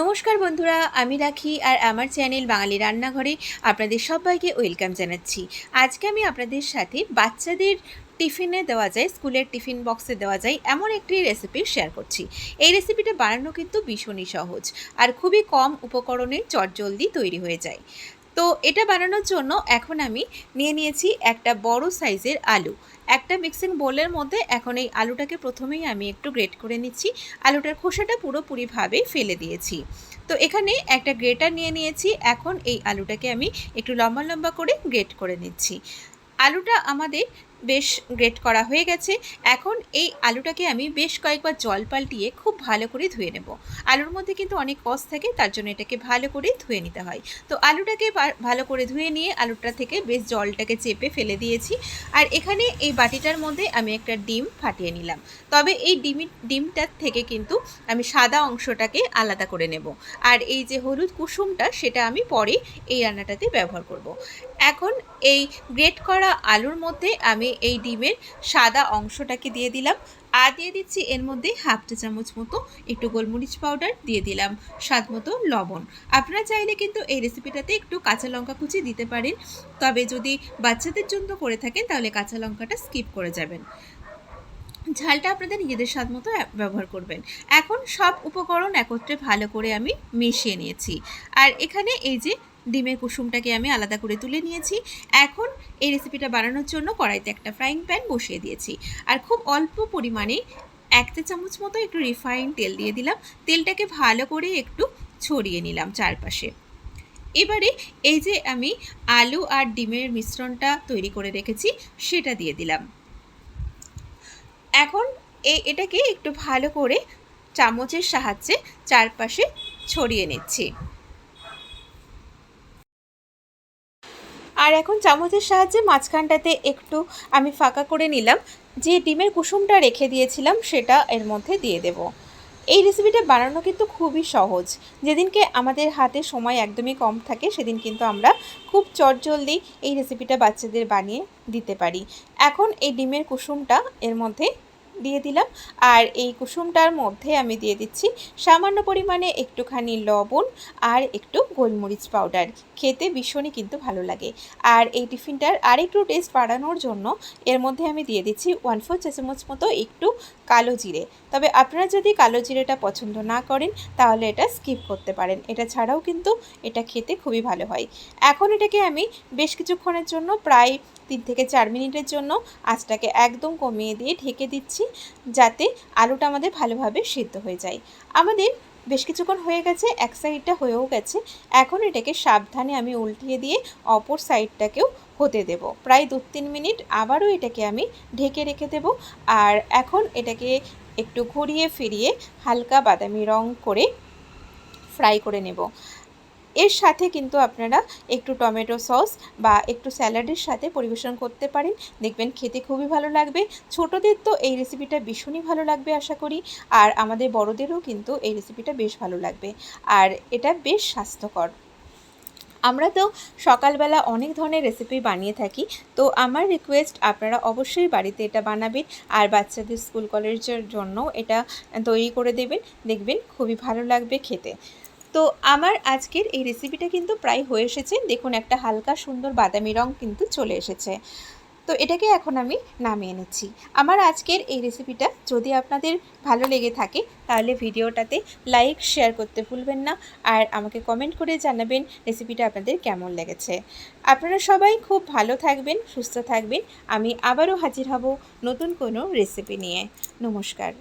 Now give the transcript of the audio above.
নমস্কার বন্ধুরা, আমি রাখি আর আমার চ্যানেল বাঙালি রান্নাঘরে আপনাদের সবাইকে ওয়েলকাম জানাচ্ছি। আজকে আমি আপনাদের সাথে বাচ্চাদের টিফিনে দেওয়া যায়, স্কুলের টিফিন বক্সে দেওয়া যায় এমন একটি রেসিপি শেয়ার করছি। এই রেসিপিটা বানানো কিন্তু ভীষণই সহজ আর খুবই কম উপকরণে চটজলদি তৈরি হয়ে যায়। তো এটা বানানোর জন্য এখন আমি নিয়ে নিয়েছি একটা বড় সাইজের আলু। একটা মিক্সিং বোলের মধ্যে এখন এই আলুটাকে প্রথমেই আমি একটু গ্রেট করে নিচ্ছি। আলুটার খোসাটা পুরোপুরিভাবে ফেলে দিয়েছি। তো এখানে একটা গ্রেটার নিয়ে নিয়েছি। এখন এই আলুটাকে আমি একটু লম্বা লম্বা করে গ্রেট করে নিচ্ছি। আলুটা আমাদের বেশ গ্রেট করা হয়ে গেছে। এখন এই আলুটাকে আমি বেশ কয়েকবার জল পাল্টিয়ে খুব ভালো করে ধুয়ে নেব। আলুর মধ্যে কিন্তু অনেক কষ থাকে, তার জন্য এটাকে ভালো করে ধুয়ে নিতে হয়। তো আলুটাকে ভালো করে ধুয়ে নিয়ে আলুটা থেকে বেশ জলটাকে চেপে ফেলে দিয়েছি। আর এখানে এই বাটিটার মধ্যে আমি একটা ডিম ফাটিয়ে নিলাম। তবে এই ডিমি ডিমটার থেকে কিন্তু আমি সাদা অংশটাকে আলাদা করে নেব। আর এই যে হলুদ কুসুমটা, সেটা আমি পরে এই রান্নাটাতে ব্যবহার করব। এখন এই গ্রেট করা আলুর মধ্যে আমি এই ডিমের সাদা অংশটাকে দিয়ে দিলাম। আর দিয়ে দিচ্ছি এর মধ্যে হাফ চা চামচ মতো একটু গোলমরিচ পাউডার দিয়ে দিলাম, স্বাদ মতো লবণ। আপনারা চাইলে কিন্তু এই রেসিপিটাতে একটু কাঁচা লঙ্কা কুচি দিতে পারেন, তবে যদি বাচ্চাদের জন্য করে থাকেন তাহলে কাঁচা লঙ্কাটা স্কিপ করে যাবেন। ঝালটা আপনাদের নিজেদের স্বাদ মতো ব্যবহার করবেন। এখন সব উপকরণ একত্রে ভালো করে আমি মিশিয়ে নিয়েছি। আর এখানে এই যে ডিমের কুসুমটাকে আমি আলাদা করে তুলে নিয়েছি। এখন এই রেসিপিটা বানানোর জন্য কড়াইতে একটা ফ্রাইং প্যান বসিয়ে দিয়েছি। আর খুব অল্প পরিমাণে এক চা চামচ মতো একটু রিফাইন তেল দিয়ে দিলাম। তেলটাকে ভালো করে একটু ছড়িয়ে নিলাম চারপাশে। এবারে এই যে আমি আলু আর ডিমের মিশ্রণটা তৈরি করে রেখেছি, সেটা দিয়ে দিলাম। এখন এটাকে একটু ভালো করে চামচের সাহায্যে চারপাশে ছড়িয়ে নিচ্ছি। আর এখন চামচের সাহায্যে মাঝখানটাতে একটু আমি ফাঁকা করে নিলাম। যে ডিমের কুসুমটা রেখে দিয়েছিলাম, সেটা এর মধ্যে দিয়ে দেব। এই রেসিপিটা বানানো কিন্তু খুবই সহজ। যেদিনকে আমাদের হাতে সময় একদমই কম থাকে, সেদিন কিন্তু আমরা খুব চটজলদি এই রেসিপিটা বাচ্চাদের বানিয়ে দিতে পারি। এখন এই ডিমের কুসুমটা এর মধ্যে দিয়ে দিলাম। আর এই কুসুমটার মধ্যে আমি দিয়ে দিচ্ছি সামান্য পরিমাণে একটুখানি লবণ আর একটু গোলমরিচ পাউডার। খেতে ভীষণই কিন্তু ভালো লাগে। আর এই টিফিনটার আর একটু টেস্ট বাড়ানোর জন্য এর মধ্যে আমি দিয়ে দিচ্ছি ওয়ান ফোর চামচ মতো একটু কালো জিরে। তবে আপনারা যদি কালো জিরেটা পছন্দ না করেন, তাহলে এটা স্কিপ করতে পারেন। এটা ছাড়াও কিন্তু এটা খেতে খুবই ভালো হয়। এখন এটাকে আমি বেশ কিছুক্ষণের জন্য, প্রায় তিন থেকে চার মিনিটের জন্য, আঁচটাকে একদম কমিয়ে দিয়ে ঢেকে দিচ্ছি। যাতে আলুটা আমাদের ভালোভাবে সিদ্ধ হয়ে যায়। আমাদের বেশ কিছুক্ষণ হয়ে গেছে, এক সাইডটা হয়েও গেছে। এখন এটাকে সাবধানে আমি উল্টিয়ে দিয়ে অপর সাইডটাকেও হতে দেব। প্রায় দু তিন মিনিট আবারও এটাকে আমি ঢেকে রেখে দেব। আর এখন এটাকে একটু ঘুরিয়ে ফিরিয়ে হালকা বাদামি রং করে ফ্রাই করে নেব। এর সাথে কিন্তু আপনারা একটু টমেটো সস বা একটু স্যালাডের সাথে পরিবেশন করতে পারেন। দেখবেন খেতে খুবই ভালো লাগবে। ছোটদের তো এই রেসিপিটা ভীষণই ভালো লাগবে আশা করি। আর আমাদের বড়দেরও কিন্তু এই রেসিপিটা বেশ ভালো লাগবে। আর এটা বেশ স্বাস্থ্যকর। আমরা তো সকালবেলা অনেক ধরনের রেসিপি বানিয়ে থাকি। তো আমার রিকোয়েস্ট আপনারা অবশ্যই বাড়িতে এটা বানাবেন। আর বাচ্চাদের স্কুল কলেজের জন্য এটা তৈরি করে দেবেন। দেখবেন খুবই ভালো লাগবে খেতে। তো আমার আজকের এই রেসিপিটা কিন্তু প্রায় হয়ে এসেছে। দেখুন, একটা হালকা সুন্দর বাদামি রং কিন্তু চলে এসেছে। তো এটাকে এখন আমি নামিয়ে নিচ্ছি। আমার আজকের এই রেসিপিটা যদি আপনাদের ভালো লেগে থাকে, তাহলে ভিডিওটাতে লাইক শেয়ার করতে ভুলবেন না। আর আমাকে কমেন্ট করে জানাবেন রেসিপিটা আপনাদের কেমন লেগেছে। আপনারা সবাই খুব ভালো থাকবেন, সুস্থ থাকবেন। আমি আবারও হাজির হব নতুন কোনো রেসিপি নিয়ে। নমস্কার।